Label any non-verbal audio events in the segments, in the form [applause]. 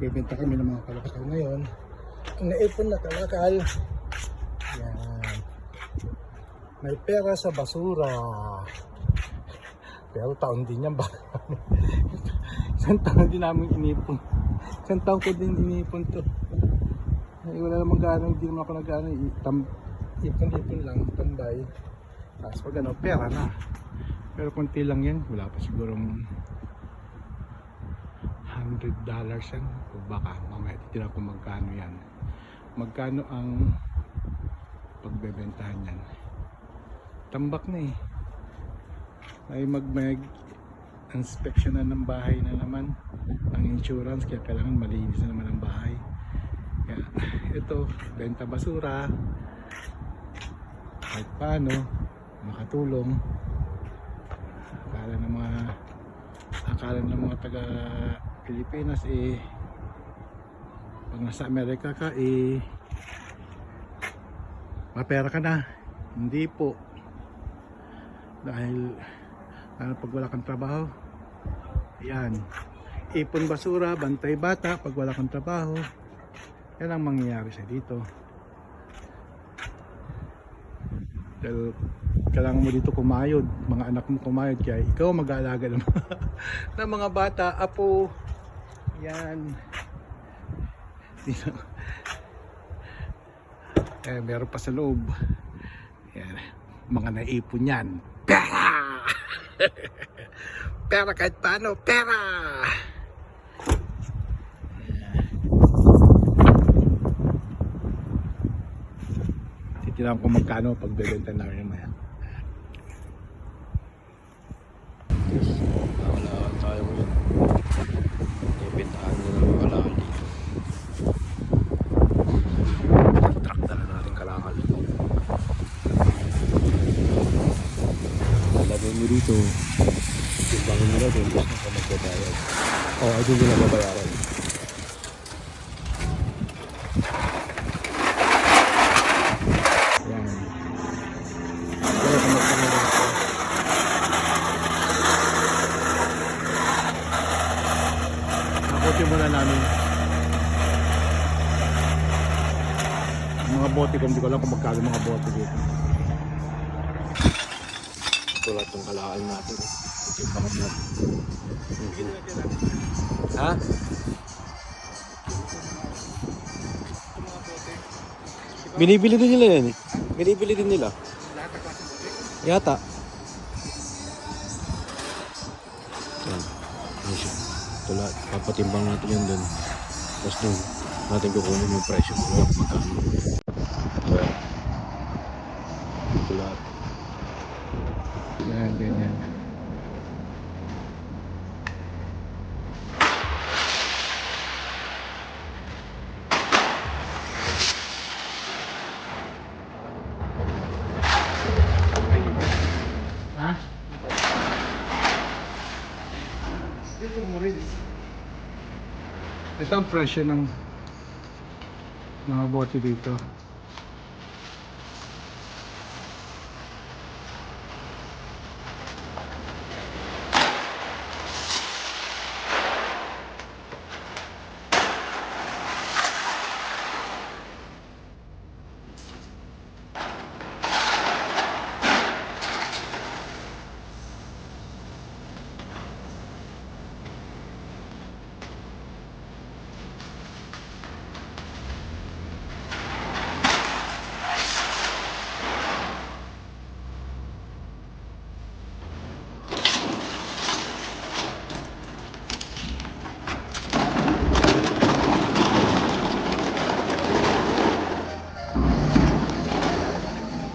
bebenta kami ng mga kalakal ngayon. Ang naipon na kalakal, yan. May pera sa basura. Pero taon din yan ba? [laughs] Isang taon din namin inipon. Isang taon ko din inipon to. Ay, wala namang gano'n, hindi naman ako nag-ano, ipon-ipon lang, tambay. Tapos pag ano, pera na. Pero konti lang yan, wala pa sigurong 100 dollars yan. O baka, mamaya titira ko magkano yan. Magkano ang pagbebentahan yan. Tambak na eh. Ay mag mag inspection na ng bahay na naman ang insurance kaya kailangan malinis na naman ang bahay kaya ito benta basura kahit paano makatulong akala ng mga akala ng mga taga Pilipinas eh pag nasa Amerika ka eh mapera ka na. Hindi po. Dahil lalo pag wala kang trabaho. Yan ipon basura, bantay bata pag wala kang trabaho. Yan ang mangyayari sa dito. Dahil kailangan mo dito kumayod. Mga anak mo kumayod kaya ikaw mag-aalaga ng [laughs] ng mga bata. Apo yan eh meron pa sa loob. Yan mga naipon yan. Pera! [laughs] Pera kahit paano pera! Titinan ko magkano pagbebenta namin yung maya Wala tayo ngayon. Ibentahan nyo ng mga kalakal dito. Truck na lang natin kalakal. Lagay mo dito. Timbangin mo na doon. Gusto ka magbabayad. Oo, oh, doon nila babayaran. ito muna namin mga bote ko, hindi ko alam kung magkano mga bote dito. Ito lahat ng kalakal natin. Timbangan natin. Ha? Binibili din nila yan eh. Binibili din nila. Yata. Yan. Yan siya. Ito lahat. Papatimbang natin yan dun. Tapos dun natin kukunin yung presyo magkano. Ayan. Ito lahat. Yan, ganyan. Dito mo rin. Ito ang presyo ng mga bote dito.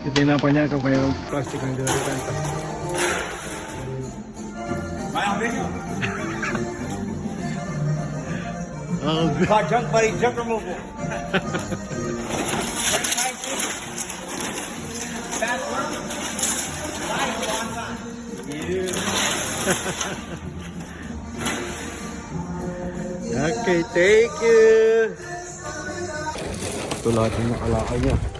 Titignan pa niya kung kaya plastic ang ginagawa. [laughs] Oh, junk buddy, junk removal. Okay, thank you. Ito lahat yung nakalakal niya.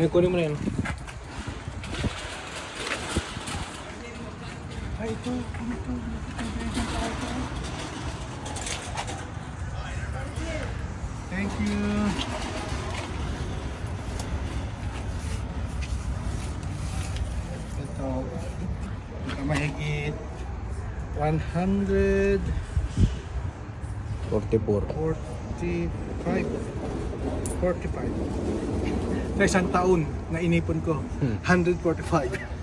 Ay, kunin mo na yan. Ay, ito. Ito. Thank you. Ito. Ito mahigit 100 44. 45 45 sa isang taon na inipon ko Hmm. 145